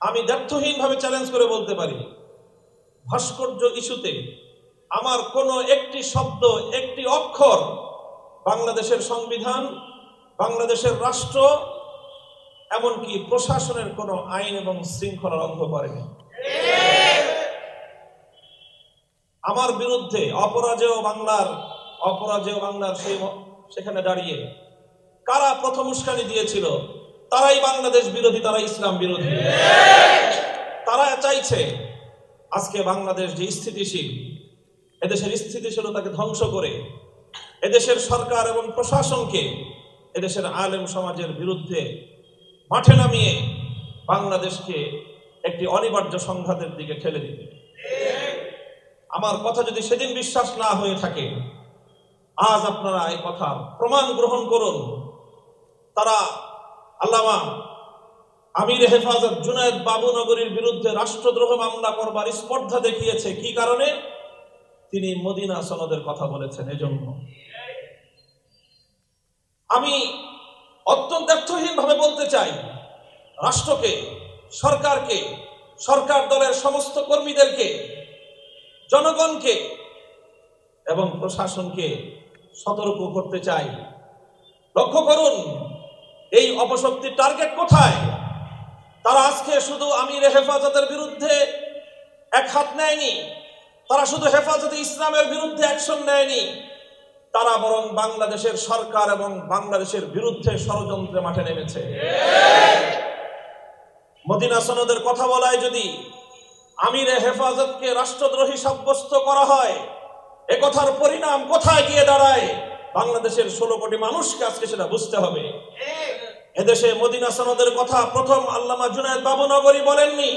আমি দ্ব্যর্থহীনভাবে চ্যালেঞ্জ করে বলতে পারি, ভাস্কর্য ইস্যুতে আমার কোনো একটি শব্দ, একটি অক্ষর বাংলাদেশের সংবিধান, বাংলাদেশের রাষ্ট্র, এমনকি প্রশাসনের কোনো আইন এবং শৃঙ্খলা লঙ্ঘ করেনি। আমার বিরুদ্ধে অপরাজেয় বাংলার অপরাজেয় বাংলার সেই সেখানে দাঁড়িয়ে কারা প্রথম উস্কানি দিয়েছিল? তারাই বাংলাদেশ বিরোধী তারা ইসলাম বিরোধী। তারা চাইছে আজকে বাংলাদেশ যে স্থিতিশীল, এদেশের স্থিতিশীলতাকে ধ্বংস করে, এদেশের সরকার এবং প্রশাসনকে এদেশের আলেম সমাজের বিরুদ্ধে মাঠে নামিয়ে বাংলাদেশকে একটি অনিবার্য সংঘাতের দিকে ঠেলে দিবে। আমার কথা যদি সেদিন বিশ্বাস না হয়ে থাকে, আজ আপনারা এই কথা প্রমাণ গ্রহণ করুন। তারা আল্লামা আমির হেফাজত জুনায়দ বাবুনগরীর বিরুদ্ধে রাষ্ট্রদ্রোহ মামলা করবার স্পর্ধা দেখিয়েছে। কি কারণে? তিনি মদিনা সনদের কথা বলেছেন, এজন্য। আমি অত্যন্ত ভাবে বলতে চাই, রাষ্ট্রকে, সরকারকে, সরকার দলের সমস্ত কর্মীদেরকে, জনগণকে এবং প্রশাসনকে সতর্ক করতে চাই। লক্ষ্য করুন এই অপশক্তির টার্গেট কোথায়? তারা আজকে শুধু আমির হেফাজতের বিরুদ্ধে এক হাত নেয়নি, তারা শুধু হেফাজতে ইসলামের বিরুদ্ধে অ্যাকশন নেয়নি, তারা বরং বাংলাদেশের সরকার এবং বাংলাদেশের বিরুদ্ধে ষড়যন্ত্রে মাঠে নেমেছে। মদিনা সনদের কথা বলায় যদি আমিরে হেফাজতকে রাষ্ট্রদ্রোহী সাব্যস্ত করা হয়, এ কথার পরিণাম কোথায় গিয়ে দাঁড়ায়? বাংলাদেশের ষোলো কোটি মানুষকে আজকে সেটা বুঝতে হবে। এদেশে মদিনা সনদের কথা প্রথম আল্লামা জুনায়দ বাবুনগরী বলেননি।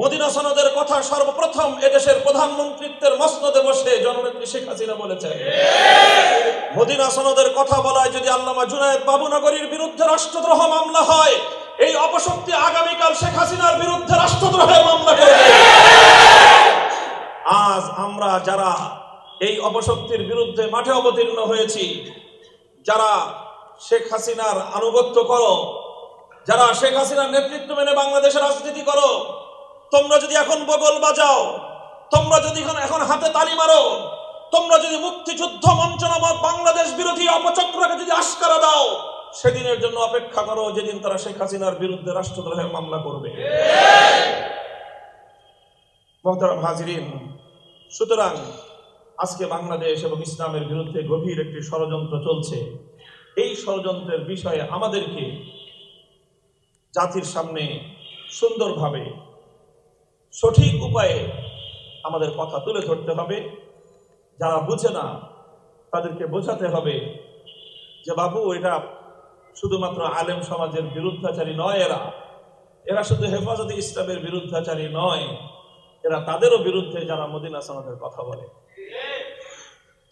মদিনা সনদের কথা সর্বপ্রথম এদেশের প্রধানমন্ত্রীত্বের মসনদে বসে জননেত্রী শেখ হাসিনা বলেছেন। মদিনা সনদের কথা বলায় যদি আল্লামা জুনায়দ বাবুনগরীর বিরুদ্ধে রাষ্ট্রদ্রোহ মামলা হয়, এই অপশক্তি আগামীকাল শেখ হাসিনার বিরুদ্ধে রাষ্ট্রদ্রোহের মামলা করবে আজ আমরা যারা এই অপশক্তির বিরুদ্ধে মাঠে অবতীর্ণ হয়েছি, যারা শেখ হাসিনার আনুগত্য করো। যারা শেখ হাসিনার নেতৃত্ব মেনে বাংলাদেশের রাজনীতি করো, তোমরা যদি এখন বগল বাজাও, তোমরা যদি এখন হাতে তালি মারো, তোমরা যদি মুক্তিযুদ্ধ মঞ্চ নামক বাংলাদেশ বিরোধী অপচক্রকে যদি আস্কারা দাও, সেদিনের জন্য অপেক্ষা করো যেদিন তারা শেখ হাসিনার বিরুদ্ধে রাষ্ট্রদ্রোহের মামলা করবে। সুতরাং আজকে বাংলাদেশ এবং ইসলামের বিরুদ্ধে গভীর একটি ষড়যন্ত্র চলছে। এই ষড়যন্ত্রের বিষয়ে আমাদেরকে জাতির সামনে সুন্দরভাবে সঠিক উপায়ে আমাদের কথা তুলে ধরতে হবে। যারা বুঝে না, তাদেরকে বোঝাতে হবে যে, বাবু, এটা শুধুমাত্র আলেম সমাজের বিরুদ্ধাচারী নয় এরা। এরা শুধু হেফাজতে ইসলামের বিরুদ্ধাচারী নয়। এরা তাদেরও বিরুদ্ধে যারা মদিনা সনদের কথা বলে।